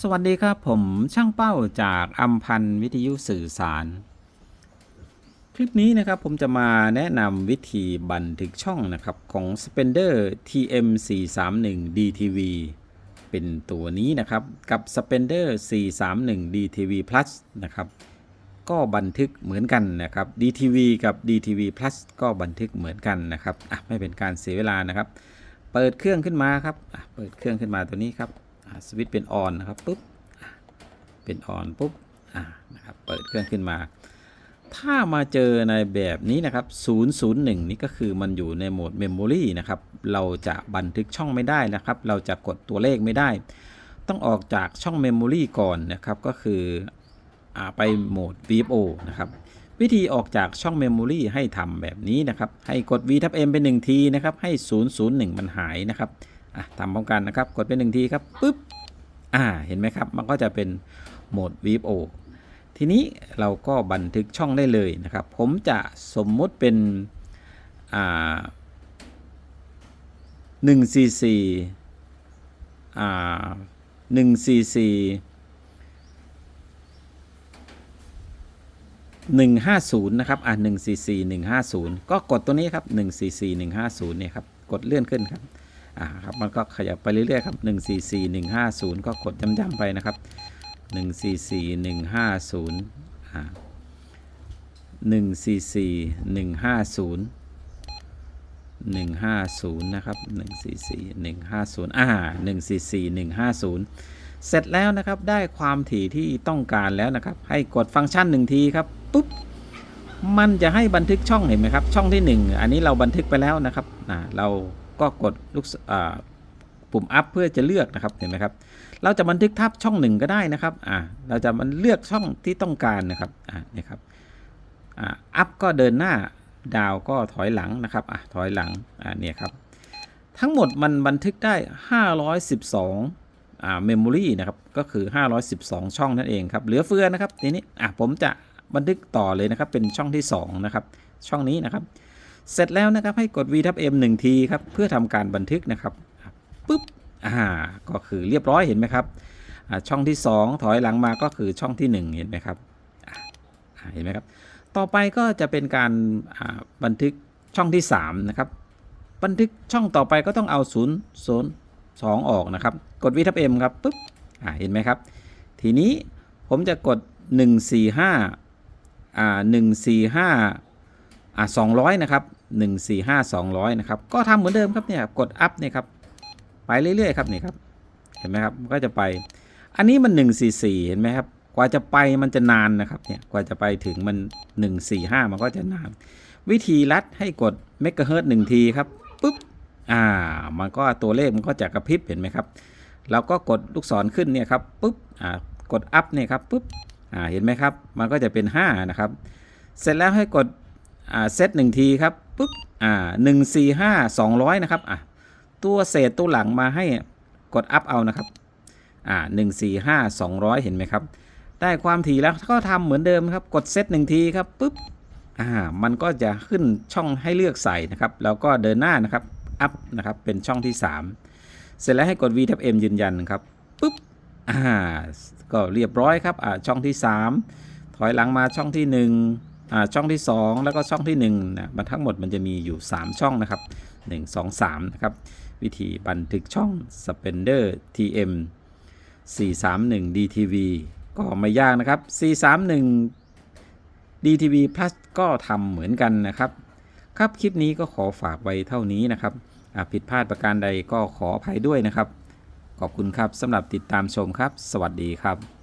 สวัสดีครับผมช่างเป้าจากอัมพันธ์วิทยุสื่อสาร คลิปนี้นะครับผมจะมาแนะนำวิธีบันทึกช่องนะครับของ Spender TM 431 DTV เป็นตัวนี้นะครับกับ Spender 431 DTV Plus นะครับก็บันทึกเหมือนกันนะครับ DTV กับ DTV Plus ก็บันทึกเหมือนกันนะครับอะไม่เป็นการเสียเวลานะครับ เปิดเครื่องขึ้นมาครับเปิดเครื่องขึ้นมาตัวนี้ครับ สวิตช์เป็นออนนะครับปุ๊บเป็นออนปุ๊บนะครับเปิดเครื่องขึ้นมา ถ้ามาเจอในแบบนี้นะครับ 001 นี่ก็คือมันอยู่ในโหมด Memory นะครับ เราจะบันทึกช่องไม่ได้นะครับ เราจะกดตัวเลขไม่ได้ ต้องออกจากช่อง Memory ก่อนนะครับ ก็คืออไปโหมด VFO นะครับ วิธีออกจากช่อง Memory ให้ทำแบบนี้นะครับ ให้กด V ทับ M เป็น1ทีนะครับ ให้ 001 มันหายนะครับ อะทำพร้อมกันนะครับ กดเป็น1ทีครับปุ๊บอ่าเห็นไหมครับ มันก็จะเป็นโหมด VFO ทีนี้เราก็บันทึกช่องได้เลยนะครับ ผมจะสมมุติเป็นอ่า1 cc อ่า1 cc 150 นะครับ อะ1 cc 150 ก็กดตัวนี้ครับ1 cc 150เนี่ยครับ กดเลื่อนขึ้นครับ อ่าครับมันก็ขยับไปเรื่อยๆครับ1 cc 150 ก็กดย้ำๆไปนะครับ1 cc 150อ่า1 cc 150 150 นะครับ1 cc 150 อ่า1 cc 150 เสร็จแล้วนะครับ ได้ความถี่ที่ต้องการแล้วนะครับ ให้กดฟังก์ชันหนึ่งทีครับ ปุ๊บ มันจะให้บันทึกช่องเห็นไหมครับ ช่องที่ 1 อันนี้เราบันทึกไปแล้วนะครับ อ่า เรา ก็กดลูกปุ่มอัพเพื่อจะเลือกนะครับเห็นไหมครับ เราจะบันทึกทับช่องหนึ่งก็ได้นะครับอ่าเราจะมันเลือกช่องที่ต้องการนะครับอ่านี่ครับอ่าอัพก็เดินหน้าดาวก็ถอยหลังนะครับอะถอยหลังอ่าเนี่ยครับทั้งหมดมันบันทึกได้ 512อ่าเมมโมรีนะครับก็คือ 512 ช่องนั่นเองครับเหลือเฟือนะครับทีนี้อะผมจะบันทึกต่อเลยนะครับเป็นช่องที่2นะครับช่องนี้นะครับ เสร็จแล้วนะครับให้กด V ทับ M 1ทีครับ เพื่อทำการบันทึกนะครับปุ๊บอ่าก็คือเรียบร้อยเห็นไหมครับช่องที่ 2 ถอยหลังมาก็คือช่องที่ 1 เห็นไหมครับเห็นไหมครับ ต่อไปก็จะเป็นการบันทึกช่องที่3นะครับบันทึกช่องต่อไปก็ต้องเอา 0 0 2 ออกนะครับ กด V ทับ M ครับปุ๊บอ่าเห็นไหมครับ ทีนี้ผมจะกด 145อ่า145 อ่า200นะครับ145 200นะครับ ก็ทำเหมือนเดิมครับเนี่ยกด up เนี่ยครับไปเรื่อยๆครับนี่ครับเห็นไหมครับก็จะไป อันนี้มัน144เห็นไหมครับกว่าจะไปมันจะนานนะครับเนี่ยกว่าจะไปถึงมัน145มันก็จะนาน วิธีลัดให้กดเมกะเฮิร์ตหนึ่งทีครับปุ๊บอ่ามันก็ตัวเลขมันก็จะกระพริบเห็นไหมครับเราก็กดลูกศรขึ้นเนี่ยครับปุ๊บอ่ากดอัพเนี่ยครับปุ๊บอ่าเห็นไหมครับ มันก็จะเป็น 5 นะครับ เสร็จแล้วให้กด อ่าเซตหนึ่งทีครับปุ๊บอ่าหนึ่งสี่ห้าสองร้อยนะครับอะตัวเศษตัวหลังมาให้กดอัพเอานะครับอ่าหนึ่งสี่ห้าสองร้อยเห็นไหมครับ ได้ความถี่แล้วก็ทำเหมือนเดิมครับ กดเซตหนึ่งทีครับปุ๊บอ่ามันก็จะขึ้นช่องให้เลือกใส่นะครับ แล้วก็เดินหน้านะครับอัพนะครับเป็นช่องที่ 3 เสร็จแล้วให้กด V ทับ M ยืนยันครับปุ๊บอ่าก็เรียบร้อยครับอ่าช่องที่ 3 ถอยหลังมาช่องที่1อ่า ช่องที่ 2 แล้วก็ช่องที่1นะมันทั้งหมดมันจะมีอยู่ 3 ช่องนะครับ 1 2 3 นะครับ วิธีบันทึกช่อง Spender TM 431 DTV ก็ไม่ยากนะครับ 431 DTV Plus ก็ทำเหมือนกันนะครับ ครับคลิปนี้ก็ขอฝากไว้เท่านี้นะครับอะผิดพลาดประการใดก็ขออภัยด้วยนะครับ ขอบคุณครับสำหรับติดตามชมครับ สวัสดีครับ